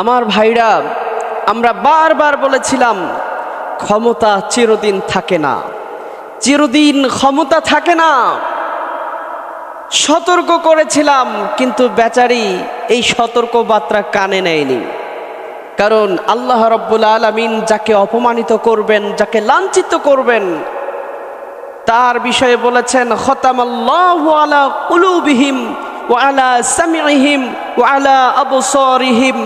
আমার ভাইরা, আমরা বারবার বলেছিলাম, ক্ষমতা চিরদিন থাকে না। চিরদিন ক্ষমতা থাকে না। সতর্ক করেছিলাম, কিন্তু বেচারি এই সতর্ক বার্তা কানে নেয়নি। কারণ আল্লাহ রব্বুল আলমিন যাকে অপমানিত করবেন, যাকে লাঞ্ছিত করবেন, তার বিষয়ে বলেছেন, খতামাল্লাহু আলা কুলুবিহিম। ওয়া আলা সামিইহিম ওয়া আলা আবসারিহিম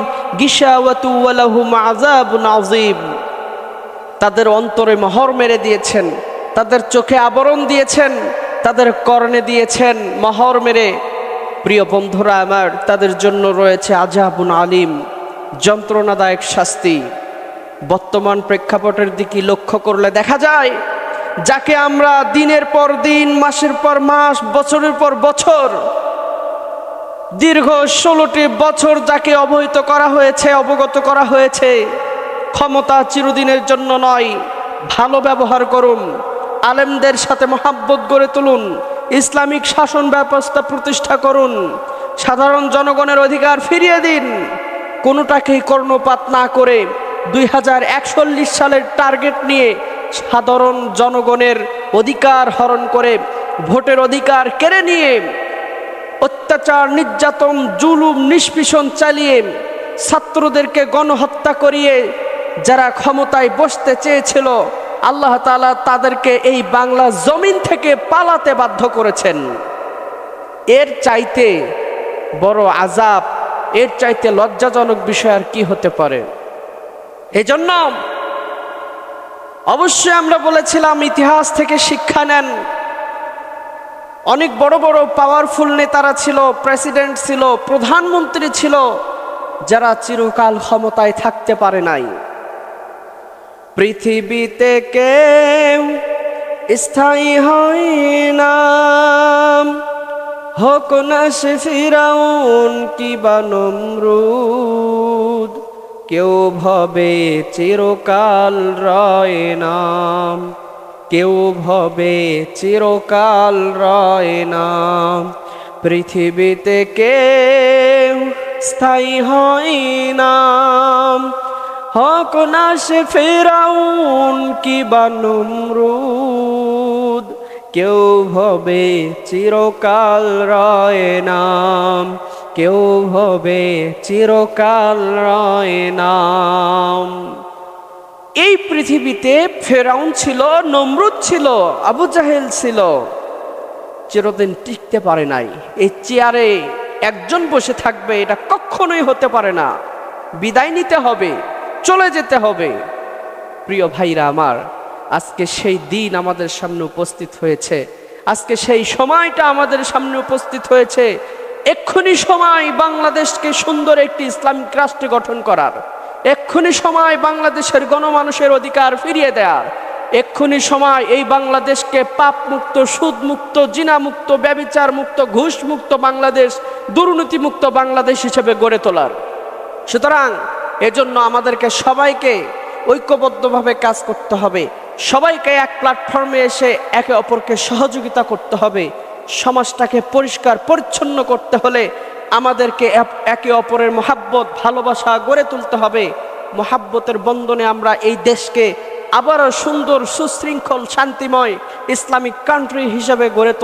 গিশাওয়াতু ওয়া লাহুম আযাবুন আযীম। তাদের অন্তরে মহর মেরে দিয়েছেন, তাদের চোখে আবরণ দিয়েছেন, তাদের কর্ণে দিয়েছেন মহর মেরে। প্রিয় বন্ধুরা আমার, তাদের জন্য রয়েছে আজাবুন আলিম, যন্ত্রণাদায়ক শাস্তি। বর্তমান প্রেক্ষাপটের দিকে লক্ষ্য করলে দেখা যায়, যাকে আমরা দিনের পর দিন, মাসের পর মাস, বছরের পর বছর দীর্ঘ ষোলোটি বছর যাকে অবহিত করা হয়েছে, অবগত করা হয়েছে, ক্ষমতা চিরদিনের জন্য নয়। ভালো ব্যবহার করুন। আলেমদের সাথে মহাব্বত গড়ে তুলুন। ইসলামিক শাসন ব্যবস্থা প্রতিষ্ঠা করুন। সাধারণ জনগণের অধিকার ফিরিয়ে দিন। কোনোটাকেই কর্ণপাত না করে দুই হাজার একচল্লিশ সালের টার্গেট নিয়ে সাধারণ জনগণের অধিকার হরণ করে, ভোটের অধিকার কেড়ে নিয়ে অত্যাচার, নির্যাতন, জুলুম, নিষ্পিষণ চালিয়ে ছাত্রদেরকে গণহত্যা করিয়ে যারা ক্ষমতায় বসতে চেয়েছিল, আল্লাহ তাআলা তাদেরকে এই বাংলা জমিন থেকে পালাতে বাধ্য করেছেন। এর চাইতে বড় আজাব এর চাইতে লজ্জাজনক বিষয় আর কি হতে পারে? এজন্য অবশ্যই আমরা বলেছিলাম, ইতিহাস থেকে শিক্ষা নেন। অনেক বড় বড় পাওয়ারফুল নেতারা ছিল প্রেসিডেন্ট ছিল, প্রধানমন্ত্রী ছিল, যারা চিরকাল ক্ষমতায় থাকতে পারে নাই। পৃথিবীতে কেউ স্থায়ী হয় না। হোক না সে ফিরাউন কিবা নমরুদ, কেউ ভবে চিরকাল রয় নাম কেউ ভবে চিরকাল রয় নাম পৃথিবীতে কেউ স্থায়ী হয় নাম হক না সে ফেরাউন কি বানুমরুদ কেউ ভবে চিরকাল রয় নাম কেউ ভবে চিরকাল রয় নাম এই পৃথিবীতে ফেরাউন ছিল, নমরুদ ছিল, আবু জাহেল ছিল। চিরদিন টিকতে পারে নাই। এই চেয়ারে একজন বসে থাকবে, এটা কখনোই হতে পারে না। বিদায় নিতে হবে, চলে যেতে হবে। প্রিয় ভাইরা আমার, আজকে সেই দিন আমাদের সামনে উপস্থিত হয়েছে। আজকে সেই সময়টা আমাদের সামনে উপস্থিত হয়েছে। এক্ষুনি সময় বাংলাদেশকে সুন্দর একটি ইসলামিক রাষ্ট্র গঠন করার। এক্ষুনি সময় বাংলাদেশের গণমানুষের অধিকার ফিরিয়ে দেওয়ার এক্ষুনি সময় এই বাংলাদেশকে পাপ মুক্ত সুদ মুক্ত জিনা মুক্ত ব্যবিচার মুক্ত ঘুষ মুক্ত বাংলাদেশ দুর্নীতি মুক্ত বাংলাদেশ হিসেবে গড়ে তোলার। সুতরাং এজন্য আমাদেরকে সবাইকে ঐক্যবদ্ধভাবে কাজ করতে হবে। সবাইকে এক প্ল্যাটফর্মে এসে একে অপরকে সহযোগিতা করতে হবে। সমাজটাকে পরিষ্কার, পরিচ্ছন্ন করতে হলে আমাদেরকে একে অপরের মহাব্বত, ভালোবাসা গড়ে তুলতে হবে। মহাব্বতের বন্ধনে আমরা এই দেশকে আবারও সুন্দর, সুশৃঙ্খল, শান্তিময়, ইসলামিক কান্ট্রি হিসেবে গড়ে